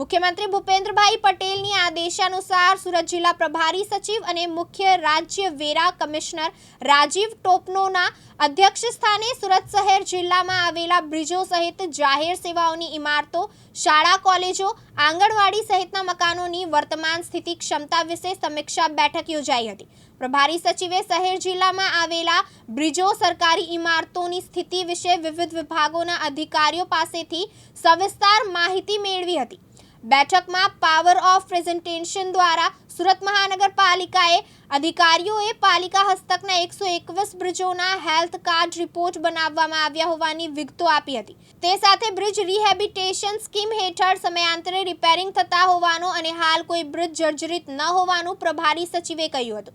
મુખ્યમંત્રી ભૂપેન્દ્રભાઈ પટેલની આદેશાનુસાર સુરત જિલ્લા પ્રભારી સચિવ અને મુખ્ય રાજ્ય વેરા કમિશનર રાજીવ ટોપનોના અધ્યક્ષ સ્થાને સુરત શહેર જિલ્લામાં આવેલા બ્રિજો સહિત જાહેર સેવાઓની ઇમારતો, શાળા કોલેજો, આંગણવાડી સહિતના મકાનોની વર્તમાન સ્થિતિ ક્ષમતા વિશે સમીક્ષા બેઠક યોજાઈ હતી. પ્રભારી સચિવે શહેર જિલ્લામાં આવેલા બ્રિજો સરકારી ઇમારતોની સ્થિતિ વિશે વિવિધ વિભાગોના અધિકારીઓ પાસેથી સવિસ્તાર માહિતી મેળવી હતી. બેઠકમાં પાવર ઓફ પ્રેઝન્ટેશન દ્વારા સુરત મહાનગરપાલિકાએ અધિકારીઓએ પાલિકા હસ્તકના એકસો એકવીસ બ્રિજોના હેલ્થ કાર્ડ રિપોર્ટ બનાવવામાં આવ્યા હોવાની વિગતો આપી હતી. તે સાથે બ્રિજ રિહેબિટેશન સ્કીમ હેઠળ સમયાંતરે રિપેરિંગ થતા હોવાનું અને હાલ કોઈ બ્રિજ જર્જરિત ન હોવાનું પ્રભારી સચિવે કહ્યું હતું.